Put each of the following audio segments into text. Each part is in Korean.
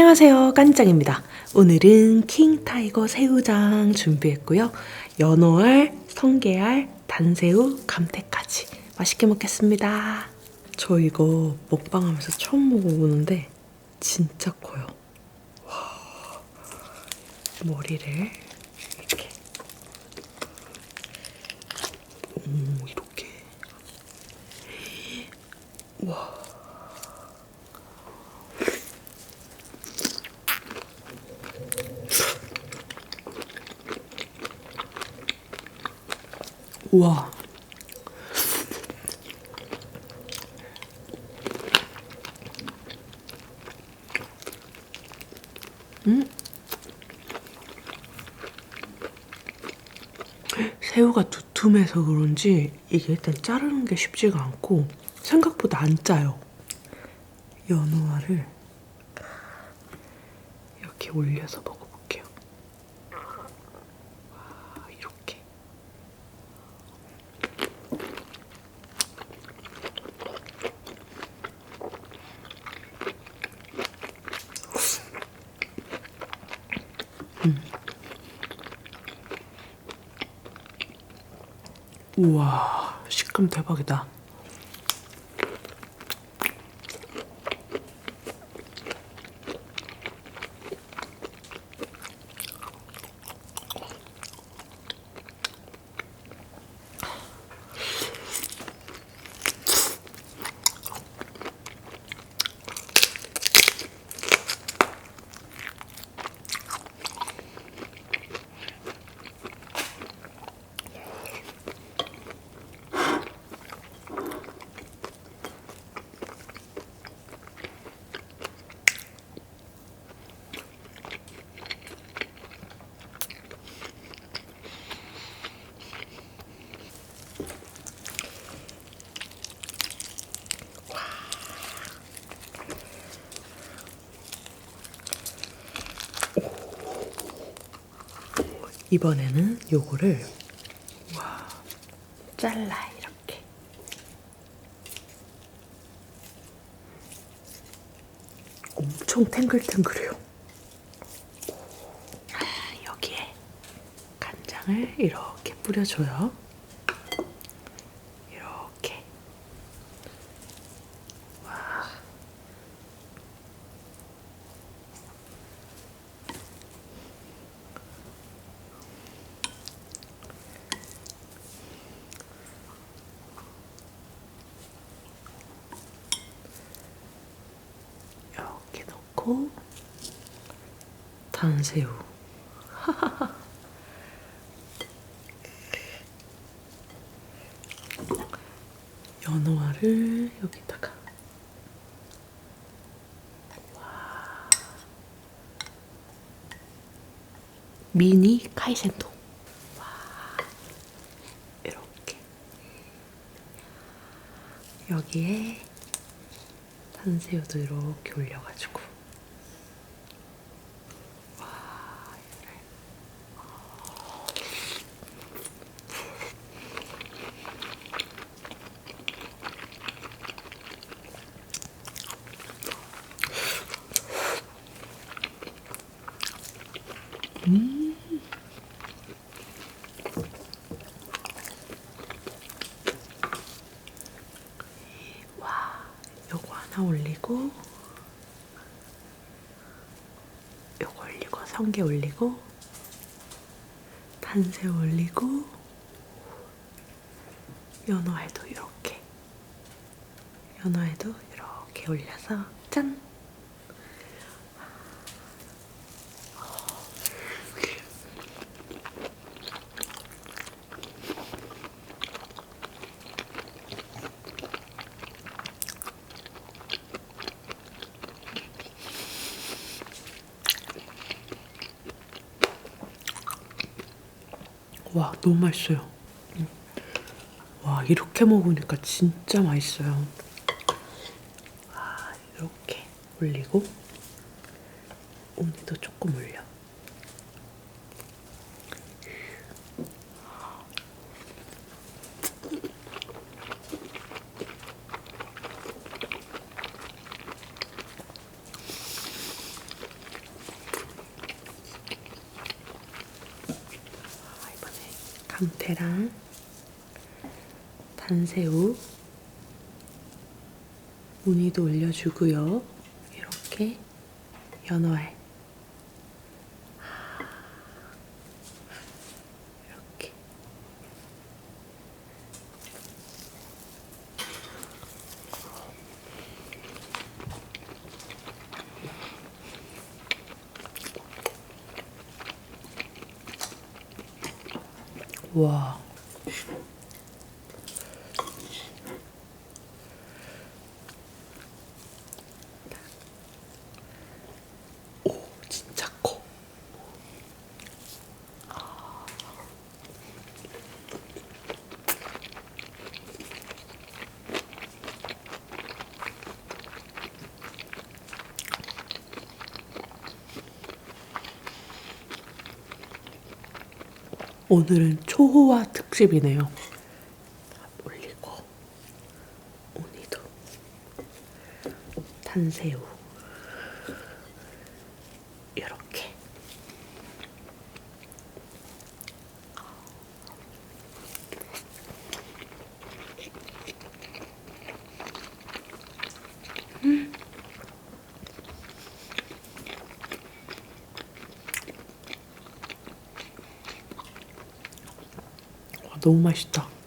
안녕하세요. 깐짱입니다. 오늘은 킹타이거 새우장 준비했고요. 연어알, 성게알, 단새우, 감태까지 맛있게 먹겠습니다. 저 이거 먹방하면서 처음 먹어보는데 진짜 커요. 와, 머리를 이렇게 오 이렇게 와. 우와. 음? 새우가 두툼해서 그런지 이게 일단 자르는 게 쉽지가 않고 생각보다 안 짜요. 연어알을 이렇게 올려서 먹어볼게요. 와, 이렇게. 우와, 식감 대박이다. 이번에는 요거를 와 잘라 이렇게 엄청 탱글탱글해요. 아, 여기에 간장을 이렇게 뿌려줘요. 이렇게 와. 이렇게 넣고 단새우. 연어알을 여기다가. 와. 미니 카이센동 와. 이렇게. 여기에 탄새우도 이렇게 올려가지고 요거 하나 올리고 요거 올리고 성게 올리고 단새우 올리고 연어알도 이렇게 연어알도 이렇게 올려서 짠! 와 너무 맛있어요. 음. 와 이렇게 먹으니까 진짜 맛있어요. 와 이렇게 올리고 오니도 조금 올려. 감태랑 단새우 무늬도 올려주고요. 이렇게 연어알 와. 오늘은 초호화 특집이네요. 다 올리고 오니도 탄새우 이렇게 와, 너무 맛있다.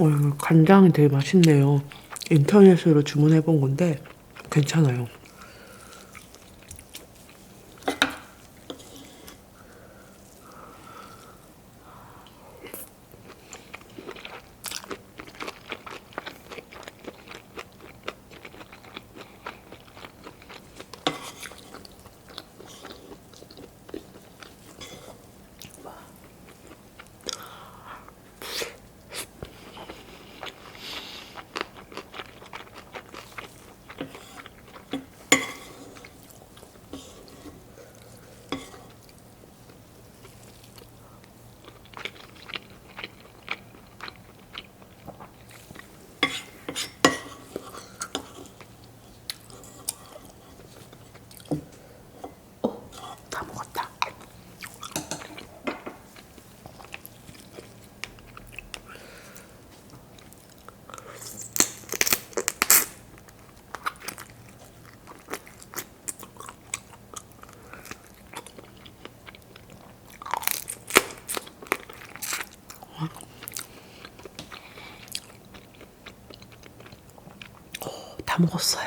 어, 간장이 되게 맛있네요. 인터넷으로 주문해 본 건데 괜찮아요. 먹었어요.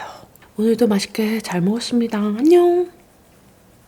오늘도 맛있게 잘 먹었습니다. 안녕.